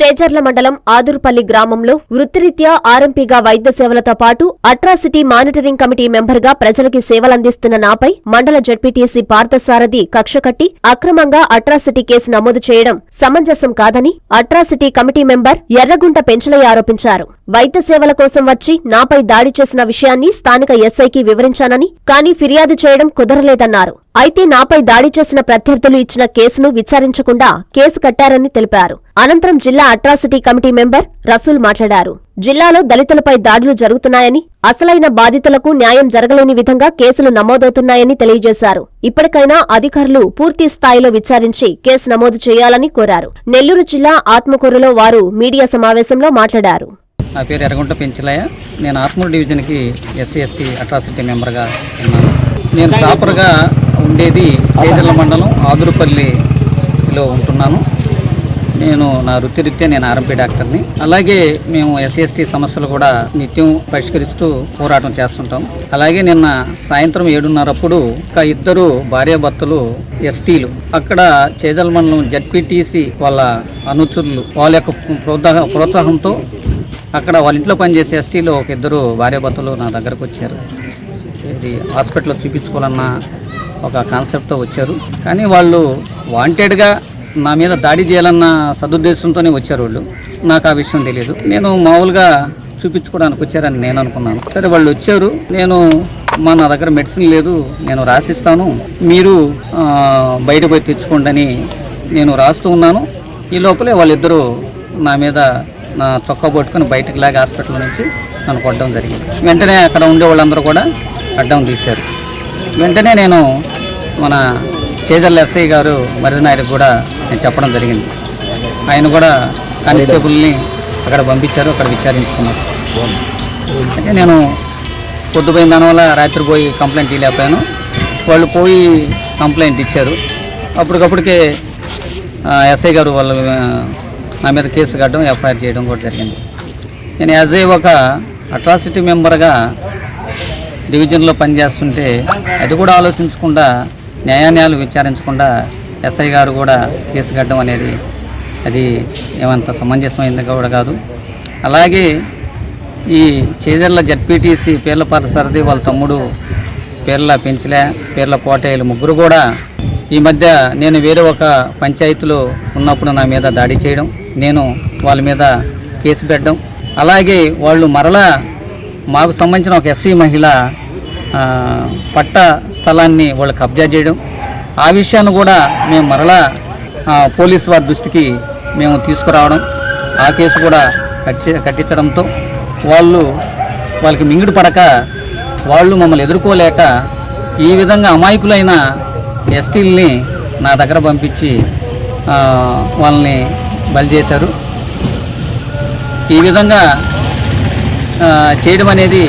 చేజర్ల మండలం ఆదురుపల్లి గ్రామంలో వృత్తిరీత్యా ఆర్ఎంపీగా వైద్య సేవలతో పాటు అట్రాసిటీ మానిటరింగ్ కమిటీ మెంబర్గా ప్రజలకి సేవలందిస్తున్న నాపై మండల జడ్పీటీసీ పార్థసారథి కక్ష కట్టి అక్రమంగా అట్రాసిటీ కేసు నమోదు చేయడం సమంజసం కాదని atrocity committee member Erragunta Penchalaiah ఆరోపించారు. వైద్య సేవల కోసం వచ్చి నాపై దాడి చేసిన విషయాన్ని స్థానిక ఎస్ఐకి వివరించానని కానీ ఫిర్యాదు చేయడం కుదరలేదన్నారు. అయితే నాపై దాడి చేసిన ప్రత్యర్థులు ఇచ్చిన కేసును విచారించకుండా కేసు కట్టారని తెలిపారు. అనంతరం జిల్లా అట్రాసిటీ కమిటీ మెంబర్ రసూల్ మాట్లాడారు. జిల్లాలో దళితులపై దాడులు జరుగుతున్నాయని అసలైన బాధితులకు న్యాయం జరగలేని విధంగా కేసులు నమోదవుతున్నాయని తెలియజేశారు. ఇప్పటికైనా అధికారులు పూర్తి స్థాయిలో విచారించి కేసు నమోదు చేయాలని కోరారు. నెల్లూరు జిల్లా ఆత్మకూరులో వారు మీడియా సమావేశంలో మాట్లాడారు. నా పేరు ఎర్రగుంట పెంచలయ్య. నేను ఆత్మూరు డివిజన్కి ఎస్సీ ఎస్టీ అట్రాసిటీ మెంబర్గా ఉన్నాను. నేను ప్రాపర్గా ఉండేది చేజల్ల మండలం ఆదురుపల్లిలో ఉంటున్నాను. నేను నా వృత్తిరీత్యా నేను ఆర్ఎంపీ డాక్టర్ని. అలాగే మేము ఎస్సీఎస్టీ సమస్యలు కూడా నిత్యం పరిష్కరిస్తూ పోరాటం చేస్తుంటాం. అలాగే నిన్న సాయంత్రం ఏడున్నరప్పుడు ఒక ఇద్దరు భార్యాభర్తలు ఎస్టీలు అక్కడ చేజల్ మండలం జడ్పీటీసీ వాళ్ళ అనుచరులు వాళ్ళ యొక్క ప్రోత్సాహ ప్రోత్సాహంతో అక్కడ వాళ్ళ ఇంట్లో పనిచేసే ఎస్టీలో ఒక ఇద్దరు భార్యాభర్తలు నా దగ్గరకు వచ్చారు. ఇది హాస్పిటల్లో చూపించుకోవాలన్న ఒక కాన్సెప్ట్తో వచ్చారు. కానీ వాళ్ళు వాంటెడ్గా నా మీద దాడి చేయాలన్న సదుద్దేశంతోనే వచ్చారు వాళ్ళు. నాకు ఆ విషయం తెలియదు నేను మామూలుగా చూపించుకోవడానికి వచ్చారని నేను అనుకున్నాను. సరే వాళ్ళు వచ్చారు. నేను మా నా దగ్గర మెడిసిన్ లేదు నేను రాసిస్తాను. మీరు బయట పోయి తెచ్చుకోండి అని నేను రాస్తూ ఉన్నాను. ఈ లోపలే వాళ్ళిద్దరూ నా మీద నా చొక్కా పట్టుకొని బయటకు లాగి హాస్పిటల్ నుంచి నన్ను కొట్టడం జరిగింది. వెంటనే అక్కడ ఉండే వాళ్ళందరూ కూడా అడ్డం తీశారు. వెంటనే నేను మన చేదర్ల ఎస్ఐ గారు మరినాయుడు కూడా నేను చెప్పడం జరిగింది. ఆయన కూడా కానిస్టేబుల్ని అక్కడ పంపించారు అక్కడ విచారించుకున్నారు. అంటే నేను పొద్దుపోయిన దానివల్ల రాత్రి పోయి కంప్లైంట్ ఇవ్వలేకపోయాను వాళ్ళు పోయి కంప్లైంట్ ఇచ్చారు. అప్పటికప్పటికే ఎస్ఐ గారు వాళ్ళు ఆ, నా మీద కేసు కట్టడం ఎఫ్ఐఆర్ చేయడం కూడా జరిగింది. నేను యాజ్ ఏ ఒక అట్రాసిటీ మెంబర్గా డివిజన్లో పనిచేస్తుంటే అది కూడా ఆలోచించకుండా న్యాయాన్యాలు విచారించకుండా ఎస్ఐ గారు కూడా కేసు కట్టడం అనేది అది ఏమంత సమంజసమైంది కూడా కాదు. అలాగే ఈ చేజర్ల జడ్పీటీసీ పేర్ల సరది వాళ్ళ తమ్ముడు పేర్ల పెంచలే పేర్ల కోటయ్యలు ముగ్గురు కూడా ఈ మధ్య నేను వేరే ఒక పంచాయతీలో ఉన్నప్పుడు నా మీద దాడి చేయడం నేను వాళ్ళ మీద కేసు పెట్టడం. అలాగే వాళ్ళు మరలా మాకు సంబంధించిన ఒక ఎస్సీ మహిళ పట్ట స్థలాన్ని వాళ్ళు కబ్జా చేయడం. ఆ విషయాన్ని కూడా మేము మరలా పోలీసు వారి దృష్టికి మేము తీసుకురావడం. ఆ కేసు కూడా కట్టి కట్టించడంతో వాళ్ళు వాళ్ళకి మింగుడు పడక వాళ్ళు మమ్మల్ని ఎదుర్కోలేక ఈ విధంగా అమాయకులైన ఎస్టీల్ని నా దగ్గర పంపించి వాళ్ళని బలి చేశారు. ఈ విధంగా చేయడం అనేది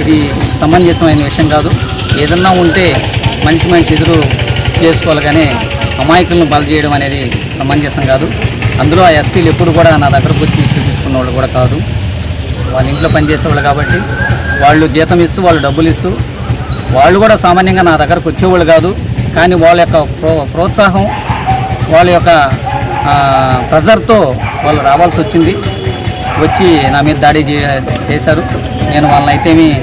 ఇది సమంజసమైన విషయం కాదు. ఏదన్నా ఉంటే మనిషి మనిషి ఎదురు చేసుకోవాలి కానీ అమాయకులను బలి చేయడం అనేది సమంజసం కాదు. అందులో ఆ ఎస్టీలు ఎప్పుడు కూడా నా దగ్గరకు వచ్చి చూపించుకున్న వాళ్ళు కూడా కాదు. వాళ్ళ ఇంట్లో పనిచేసేవాళ్ళు కాబట్టి వాళ్ళు జీతం ఇస్తూ వాళ్ళు డబ్బులు ఇస్తూ వాళ్ళు కూడా సామాన్యంగా నా దగ్గరకు వచ్చేవాళ్ళు కాదు. కానీ వాళ్ళ యొక్క ప్రో ప్రోత్సాహం వాళ్ళ యొక్క ప్రెజర్తో వాళ్ళు రావాల్సి వచ్చింది. వచ్చి నా మీద దాడి చే- చేశారు. నేను వాళ్ళని అయితేమీ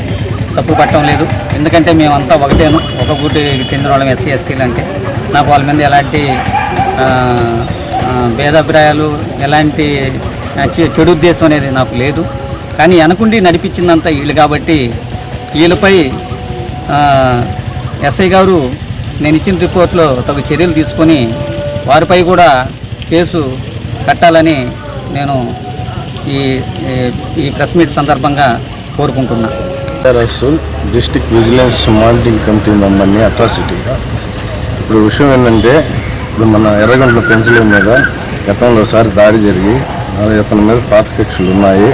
తప్పు పట్టడం లేదు. ఎందుకంటే మేమంతా ఒకటేను. ఒక గూటికి చెందిన వాళ్ళం ఎస్సీ ఎస్టీలు అంటే. నాకు వాళ్ళ మీద ఎలాంటి భేదాభిప్రాయాలు ఎలాంటి చెడు ఉద్దేశం అనేది నాకు లేదు. కానీ అనుకుండి నడిపించిందంతా వీళ్ళు కాబట్టి వీళ్ళపై ఎస్ఐ గారు నేను ఇచ్చిన రిపోర్ట్లో తగు చర్యలు తీసుకొని వారిపై కూడా కేసు కట్టాలని నేను ఈ ఈ- ప్రెస్ మీట్ సందర్భంగా కోరుకుంటున్నాను కోరుకుంటున్నా డిస్టిక్ విజిలెన్స్ మానిటరింగ్ కమిటీ మెంబర్ని అట్రాసిటీగా ఇప్పుడు విషయం ఏంటంటే ఇప్పుడు మన ఎర్రగంటల పెంచలే మీద గతంలో ఒకసారి దాడి జరిగి ఇతని మీద పాత కక్షలు ఉన్నాయి.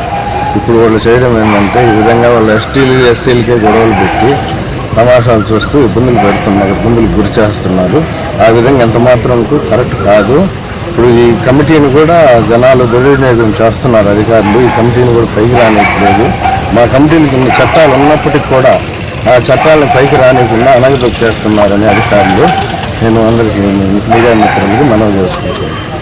ఇప్పుడు వాళ్ళు చేయడం ఏంటంటే ఈ విధంగా వాళ్ళు ఎస్టీలు ఎస్సీలకే గొడవలు పెట్టి తమాషాలు చూస్తూ ఇబ్బందులు పెడుతున్నారు ఇబ్బందులు గురి చేస్తున్నారు. ఆ విధంగా ఎంత మాత్రం కరెక్ట్ కాదు. ఇప్పుడు ఈ కమిటీని కూడా జనాలు దుర్వినియోగం చేస్తున్నారు అధికారులు. ఈ కమిటీని కూడా పైకి రానివ్వట్లేదు మా కమిటీకి కొన్ని చట్టాలు ఉన్నప్పటికీ కూడా ఆ చట్టాలను పైకి రానికుండా అనగదొక్కేస్తున్నారని అధికారులు నేను అందరికీ మీడియా మిత్రులకి మనవి చేసుకుంటున్నాను.